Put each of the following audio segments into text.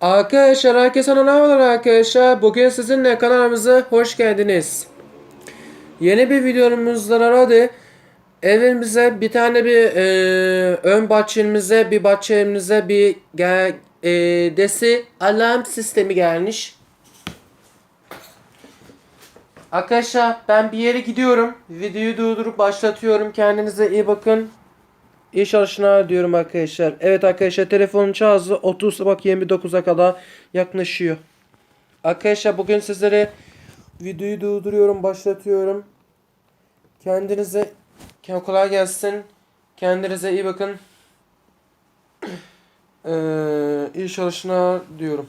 Arkadaşlar herkese merhabalar arkadaşlar. Bugün sizinle kanalımıza hoş geldiniz. Yeni bir videomuzdan aradı. Evimize bir tane bir e, ön bahçemize bir bahçemize bir gel, e, desi alarm sistemi gelmiş. Arkadaşlar ben bir yere gidiyorum. Videoyu durdurup başlatıyorum. Kendinize iyi bakın. İyi çalışmalar diyorum arkadaşlar. Evet arkadaşlar telefonun şarjı 30 bak 29'a kadar yaklaşıyor. Arkadaşlar bugün sizlere videoyu durduruyorum, başlatıyorum. Kendinize ke- kolay gelsin. Kendinize iyi bakın. Ee, iyi çalışmalar diyorum.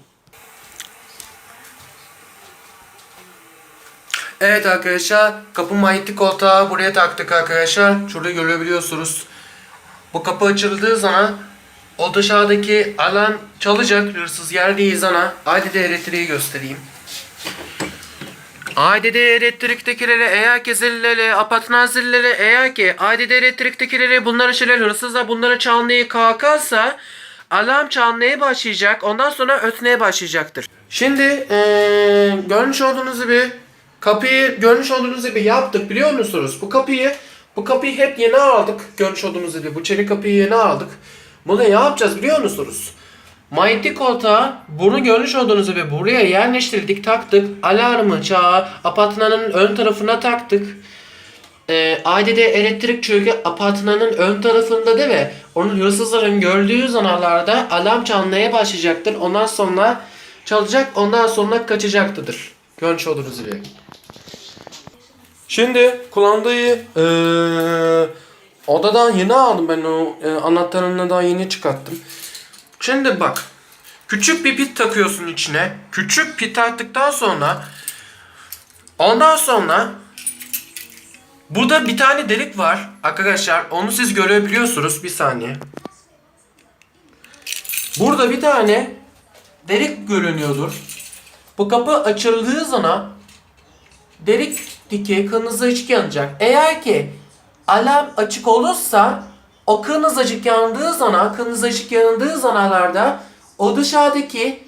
Evet arkadaşlar kapı manyetik koltuğa buraya taktık arkadaşlar. Şurada görebiliyorsunuz. Bu kapı açıldığı zaman o dışarıdaki alan çalacak hırsız geldiği zaman haydi de elektriği göstereyim. Haydi de elektriktekileri eğer ki zilleri, apartman zilleri eğer ki haydi de elektriktekileri bunları şeyler hırsızlar bunları çalmaya kalkarsa alarm çalmaya başlayacak ondan sonra ötmeye başlayacaktır. Şimdi eee görmüş olduğunuz gibi kapıyı görmüş olduğunuz gibi yaptık biliyor musunuz? Bu kapıyı bu kapıyı hep yeni aldık. Görmüş olduğunuz gibi bu çelik kapıyı yeni aldık. Bunu ne yapacağız biliyor musunuz? Manyetik koltuğa bunu görmüş olduğunuz gibi buraya yerleştirdik taktık. Alarmı çağı apartmanın ön tarafına taktık. Ee, ADD elektrik çünkü apartmanın ön tarafında değil mi? Onun hırsızların gördüğü zamanlarda alarm çalmaya başlayacaktır. Ondan sonra çalacak ondan sonra kaçacaktıdır. Görmüş olduğunuz gibi. Şimdi kumandayı eee, odadan yeni aldım ben o e, anahtarını daha yeni çıkarttım. Şimdi bak küçük bir pit takıyorsun içine. Küçük pit taktıktan sonra ondan sonra burada bir tane delik var arkadaşlar. Onu siz görebiliyorsunuz. Bir saniye. Burada bir tane delik görünüyordur. Bu kapı açıldığı zaman delik diki kırmızı ışık yanacak. Eğer ki alarm açık olursa o kırmızı ışık yandığı zaman, kırmızı ışık yandığı zamanlarda o dışarıdaki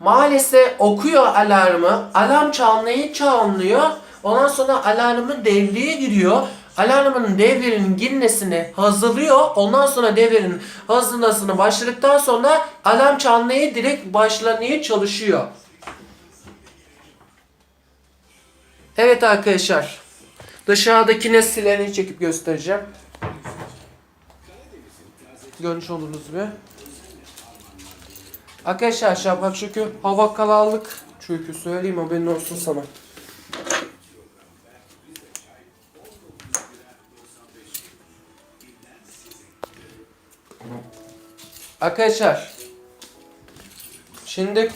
maalesef okuyor alarmı. Alarm çalmayı çalmıyor. Ondan sonra alarmın devreye giriyor. Alarmın devrenin girmesini hazırlıyor. Ondan sonra devrenin hazırlamasını başladıktan sonra alarm çalmaya direkt başlamaya çalışıyor. Evet arkadaşlar. Dışarıdaki nesillerini çekip göstereceğim. Görmüş olduğunuz gibi. Arkadaşlar aşağı bak çünkü hava karanlık. Çünkü söyleyeyim haberin olsun sana. Arkadaşlar Şimdi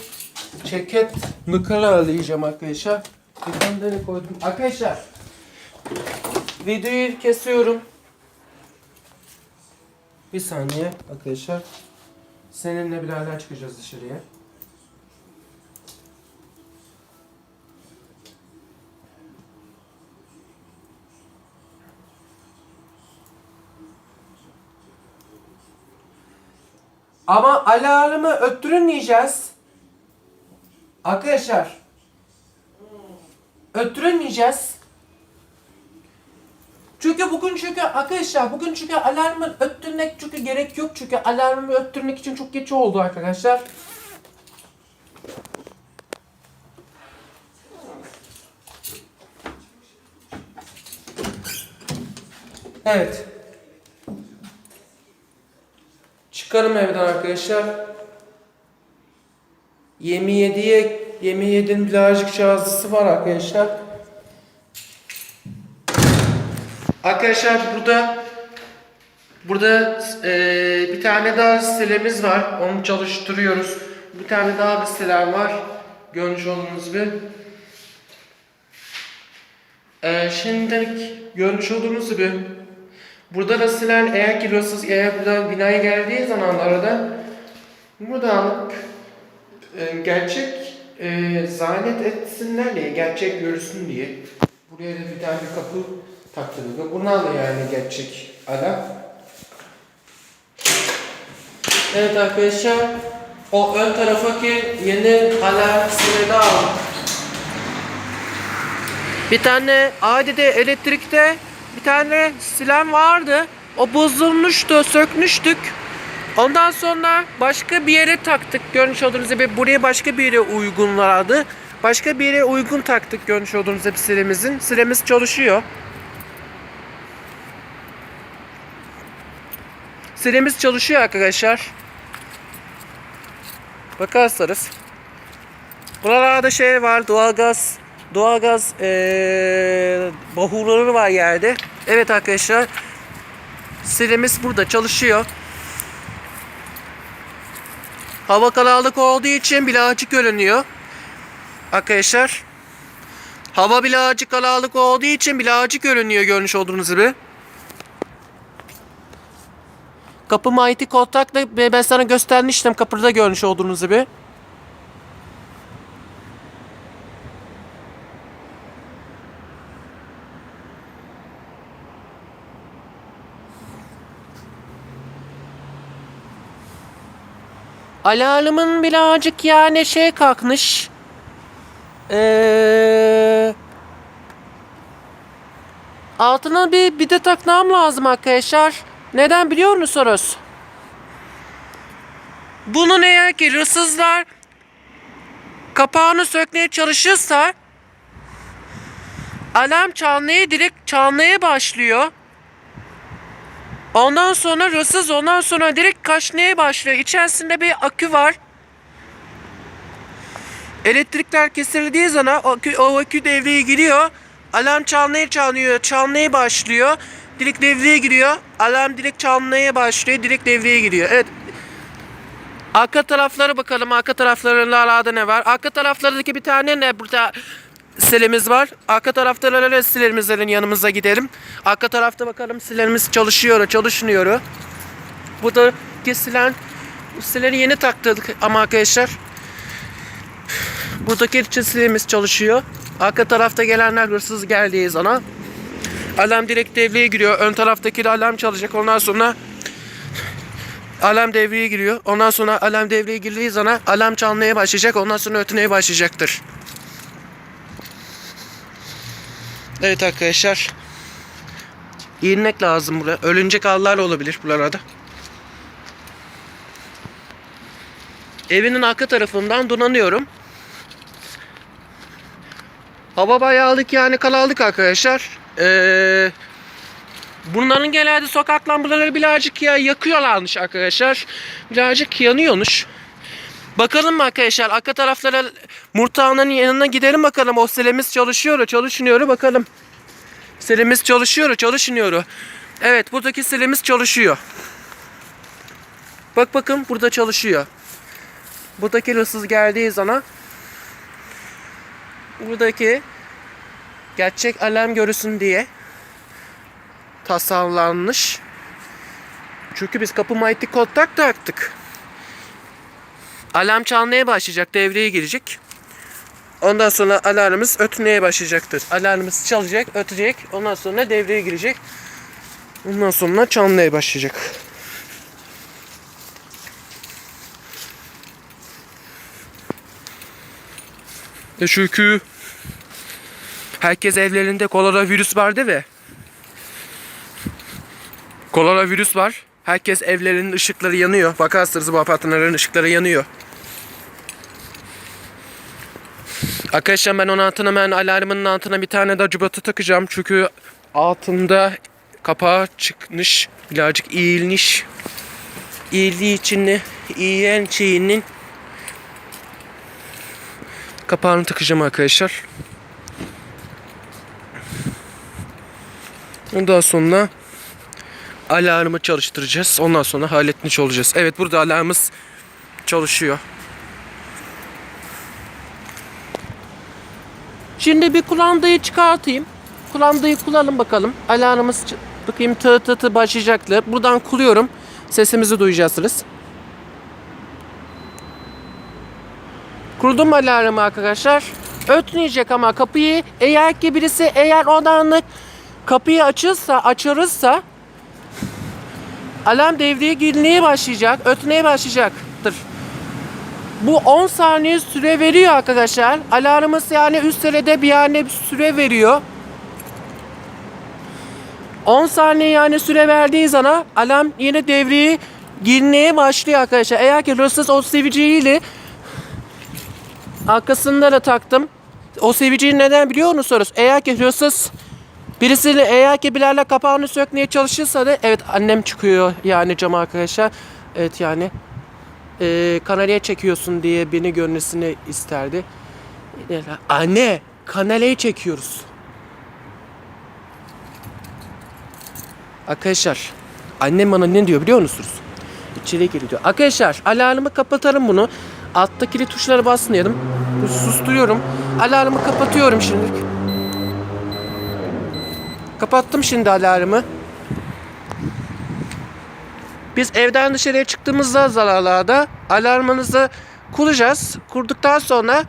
ceket mıkara arayacağım arkadaşlar. Ekranları koydum. Arkadaşlar videoyu kesiyorum. Bir saniye arkadaşlar. Seninle beraber çıkacağız dışarıya. Ama alarmı öttürmeyeceğiz. Arkadaşlar öttüremeyeceğiz. Çünkü bugün çünkü arkadaşlar bugün çünkü alarmı öttürmek çünkü gerek yok çünkü alarmı öttürmek için çok geç oldu arkadaşlar. Evet. Çıkarım evden arkadaşlar. 27'ye 27'nin birazcık şarjısı var arkadaşlar. Arkadaşlar burada burada eee, bir tane daha sitelemiz var. Onu çalıştırıyoruz. Bir tane daha bir siteler var. Görmüş olduğunuz gibi. Eee şimdilik görmüş olduğunuz gibi burada da silen eğer ki hırsız eğer buradan binaya geldiği zamanlarda buradan e, gerçek e, zannet etsinler diye, gerçek görürsün diye buraya da bir tane kapı taktırılıyor. Bunlar da yani gerçek alarm. Evet arkadaşlar o ön taraftaki yeni alarm aldım. Bir tane adide elektrikte bir tane silen vardı. O bozulmuştu, sökmüştük. Ondan sonra başka bir yere taktık. Görmüş olduğunuz gibi buraya başka bir yere uygunlardı. Başka bir yere uygun taktık görmüş olduğunuz gibi silemizin. Silemiz çalışıyor. Silemiz çalışıyor arkadaşlar. Bakarsanız. Buralarda şey var doğalgaz doğalgaz eee bahurları var yerde. Evet arkadaşlar. Silemiz burada çalışıyor. Hava karanlık olduğu için birazcık görünüyor. Arkadaşlar. Hava birazcık karanlık olduğu için birazcık görünüyor görmüş olduğunuz gibi. Kapı maiti kontakla ben sana göstermiştim kapıda görmüş olduğunuz gibi. Alarmın birazcık yani şey kalkmış. Eee altına bir bir de takmam lazım arkadaşlar. Neden biliyor musunuz? Bunun eğer ki hırsızlar kapağını sökmeye çalışırsa alarm çalmaya direkt çalmaya başlıyor. Ondan sonra hırsız ondan sonra direkt kaçmaya başlıyor. İçerisinde bir akü var. Elektrikler kesildiği zaman o akü, o akü devreye giriyor. Alarm çalmaya çalıyor, çalmaya başlıyor. Direkt devreye giriyor. Alarm direkt çalmaya başlıyor. Direkt devreye giriyor. Evet. Arka taraflara bakalım. Arka taraflarında alada ne var? Arka taraflardaki bir tane ne burada silemiz var. Arka tarafta da silerimizlerin yanımıza gidelim. Arka tarafta bakalım silerimiz çalışıyor, çalışmıyor. Bu da kesilen bu sileri yeni taktık ama arkadaşlar. Buradaki silemiz çalışıyor. Arka tarafta gelenler hırsız geldiği zaman alarm direkt devreye giriyor. Ön taraftaki de alarm çalacak. Ondan sonra alarm devreye giriyor. Ondan sonra alarm devreye girdiği zaman alarm çalmaya başlayacak. Ondan sonra ötmeye başlayacaktır. Evet arkadaşlar. İnmek lazım buraya. Ölünecek ağlar olabilir buralarda. Evinin arka tarafından donanıyorum. Hava bayağılık yani kalalık arkadaşlar. Ee, bunların genelde sokak lambaları birazcık ya yakıyorlarmış arkadaşlar. Birazcık yanıyormuş. Bakalım mı arkadaşlar arka taraflara murtağının yanına gidelim bakalım. O selemiz çalışıyor, çalışmıyor bakalım. Selemiz çalışıyor, çalışmıyor. Evet buradaki selemiz çalışıyor. Bak bakın burada çalışıyor. Buradaki hırsız geldiği zaman buradaki gerçek alarm görürsün diye tasarlanmış. Çünkü biz kapı maiti kontak taktık. Alarm çalmaya başlayacak, devreye girecek. Ondan sonra alarmımız ötmeye başlayacaktır. Alarmımız çalacak, ötecek. Ondan sonra devreye girecek. Ondan sonra çalmaya başlayacak. E çünkü herkes evlerinde koronavirüs vardı ve koronavirüs var. Herkes evlerinin ışıkları yanıyor. Bakarsınız bu apartmanların ışıkları yanıyor. Arkadaşlar ben onun altına ben alarmının altına bir tane de cubata takacağım. Çünkü altında kapağı çıkmış. Birazcık eğilmiş. Eğildiği için de eğilen şeyinin kapağını takacağım arkadaşlar. Ondan sonra alarmı çalıştıracağız. Ondan sonra halletmiş olacağız. Evet burada alarmımız çalışıyor. Şimdi bir kumandayı çıkartayım. Kumandayı kullanalım bakalım. Alarmımız bakayım tı tı tı başlayacaktı. Buradan kuluyorum. Sesimizi duyacaksınız. Kurdum alarmı arkadaşlar. Ötmeyecek ama kapıyı eğer ki birisi eğer odanlık kapıyı açırsa açarızsa alarm devreye girmeye başlayacak. Ötmeye başlayacaktır. Bu 10 saniye süre veriyor arkadaşlar. Alarmımız yani üst sürede bir yani bir süre veriyor. 10 saniye yani süre verdiği zaman alarm yine devreye girmeye başlıyor arkadaşlar. Eğer ki hırsız o seviciyle arkasında da taktım. O seviciyi neden biliyor musunuz? Eğer ki hırsız birisiyle eğer ki bilerle kapağını sökmeye çalışırsa da evet annem çıkıyor yani cama arkadaşlar. Evet yani e, kanaleye çekiyorsun diye beni görmesini isterdi. Anne kanaleye çekiyoruz. Arkadaşlar annem bana ne diyor biliyor musunuz? İçeri gir diyor. Arkadaşlar alarmı kapatalım bunu. Alttakili tuşlara basmayalım. Susturuyorum. Alarmı kapatıyorum şimdilik. Kapattım şimdi alarmı. Biz evden dışarıya çıktığımızda zararlarda alarmımızı kuracağız. Kurduktan sonra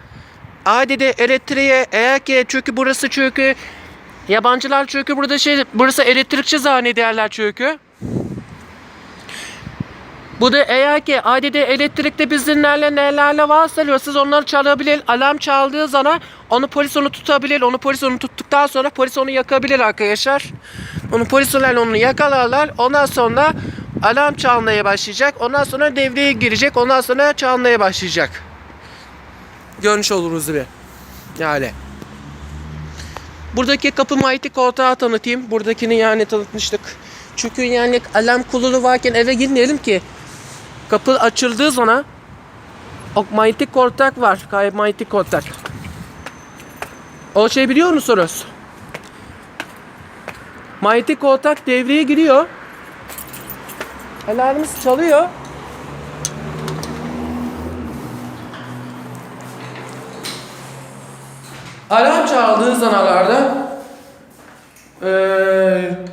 adede elektriğe eğer ki çünkü burası çünkü yabancılar çünkü burada şey burası elektrikçi zannederler çünkü. Bu da eğer ki adede elektrikte bizimlerle nelerle varsa siz onları çalabilir. Alarm çaldığı zaman onu polis onu tutabilir. Onu polis onu tuttuktan sonra polis onu yakabilir arkadaşlar. Onu polisler onu yakalarlar. Ondan sonra alarm çalmaya başlayacak. Ondan sonra devreye girecek. Ondan sonra çalmaya başlayacak. Görmüş oluruz gibi. Yani. Buradaki kapı mayti koltuğa tanıtayım. Buradakini yani tanıtmıştık. Çünkü yani alarm kulunu varken eve girmeyelim ki. Kapı açıldığı zaman o manyetik kontak var. Manyetik kontak. O şey biliyor musunuz? Manyetik kontak devreye giriyor. Alarmımız çalıyor. Alarm çaldığı zamanlarda eee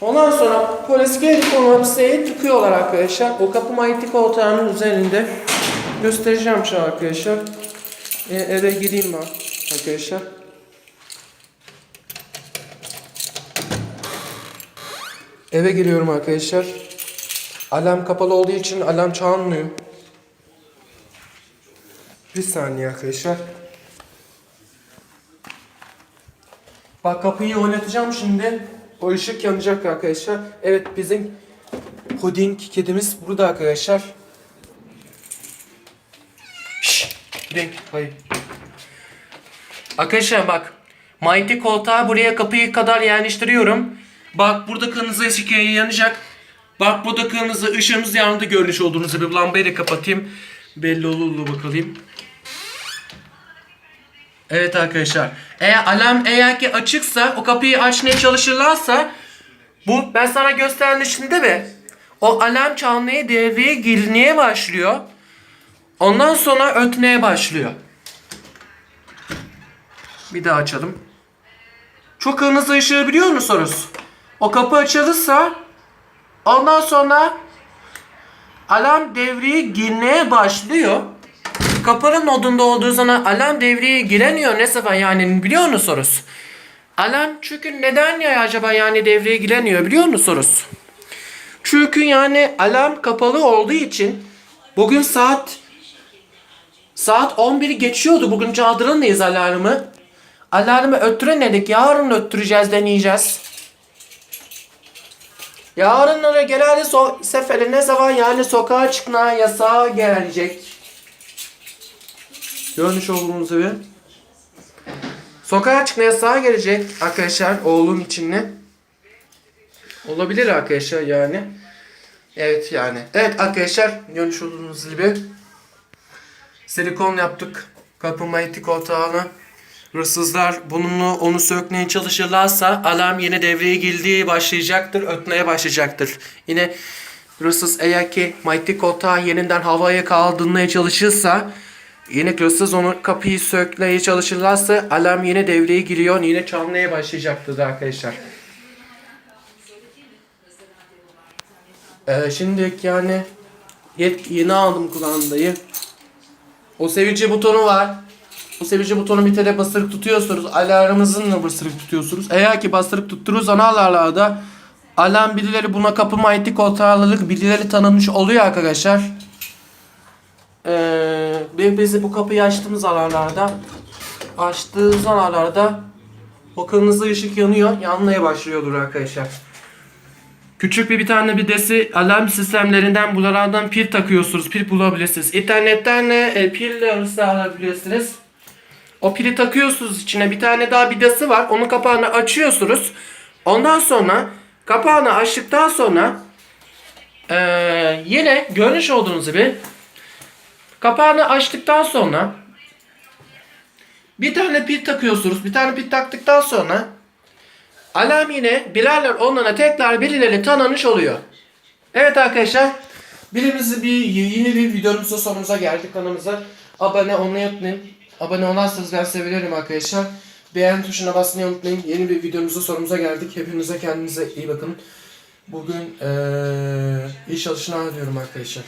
Ondan sonra polis gelip onu hapishaneye tıkıyorlar arkadaşlar. O kapı manyetik koltuğunun üzerinde göstereceğim şu arkadaşlar. E, eve gideyim ben arkadaşlar. Eve giriyorum arkadaşlar. Alarm kapalı olduğu için alarm çalmıyor. Bir saniye arkadaşlar. Bak kapıyı oynatacağım şimdi. O ışık yanacak arkadaşlar. Evet bizim puding kedimiz burada arkadaşlar. Şşş. Puding. Hayır. Arkadaşlar bak. Mighty koltuğa buraya kapıyı kadar yerleştiriyorum. Bak burada kırmızı ışık yanacak. Bak burada kırmızı ışığımız yandı görmüş olduğunuz gibi. Lambayı da kapatayım. Belli olur bakalım. Evet arkadaşlar. Eğer alarm eğer ki açıksa o kapıyı açmaya çalışırlarsa bu ben sana göstermiştim değil mi? O alarm çalmaya devreye girmeye başlıyor. Ondan sonra ötmeye başlıyor. Bir daha açalım. Çok kırmızı ışığı biliyor musunuz? O kapı açılırsa ondan sonra alarm devreye girmeye başlıyor. Kapının modunda olduğu zaman alarm devreye giremiyor ne sefer yani biliyor musunuz? Alarm çünkü neden ya acaba yani devreye giremiyor biliyor musunuz? Çünkü yani alarm kapalı olduğu için bugün saat saat 11'i geçiyordu. Bugün çaldıramayız alarmı. Alarmı öttüremedik. Yarın öttüreceğiz deneyeceğiz. Yarınlara genelde so sefere ne zaman yani sokağa çıkma yasağı gelecek. Görmüş olduğunuz gibi. Sokağa çıkma yasağı gelecek arkadaşlar oğlum içinde. Olabilir arkadaşlar yani. Evet yani. Evet arkadaşlar görmüş olduğunuz gibi. Silikon yaptık. Kapı manyetik otağına. Hırsızlar bununla onu sökmeye çalışırlarsa alarm yine devreye girdiği başlayacaktır. Ötmeye başlayacaktır. Yine hırsız eğer ki manyetik otağı yeniden havaya kaldırmaya çalışırsa Yine hırsız onu kapıyı sökmeye çalışırlarsa alarm yine devreye giriyor. Yine çalmaya başlayacaktır arkadaşlar. Ee, şimdi yani yeni aldım kulağımdayı. O sevici butonu var. O sevici butonu bir tane bastırıp tutuyorsunuz. Alarmınızın bastırıp tutuyorsunuz. Eğer ki bastırıp tuttururuz analarlarda alarm birileri buna kapı manyetik ortağılık birileri tanınmış oluyor arkadaşlar. Ee, bizi bu kapıyı açtığımız aralarda açtığımız aralarda o kırmızı ışık yanıyor. Yanmaya başlıyordur arkadaşlar. Küçük bir bir tane bir desi alarm sistemlerinden bunlardan pil takıyorsunuz. Pil bulabilirsiniz. İnternetten de e, pille hırsız alabilirsiniz. O pili takıyorsunuz içine bir tane daha vidası var. Onun kapağını açıyorsunuz. Ondan sonra kapağını açtıktan sonra eee, yine görmüş olduğunuz gibi kapağını açtıktan sonra bir tane pil takıyorsunuz. Bir tane pil taktıktan sonra alarm yine birader onlara tekrar birileri tanınmış oluyor. Evet arkadaşlar birimizi bir yeni bir videomuzun sonumuza geldik kanalımıza. Abone olmayı unutmayın. Abone olmazsanız ben sevinirim arkadaşlar. Beğen tuşuna basmayı unutmayın. Yeni bir videomuzun sonumuza geldik. Hepinize kendinize iyi bakın. Bugün eee iyi çalışmalar diliyorum arkadaşlar.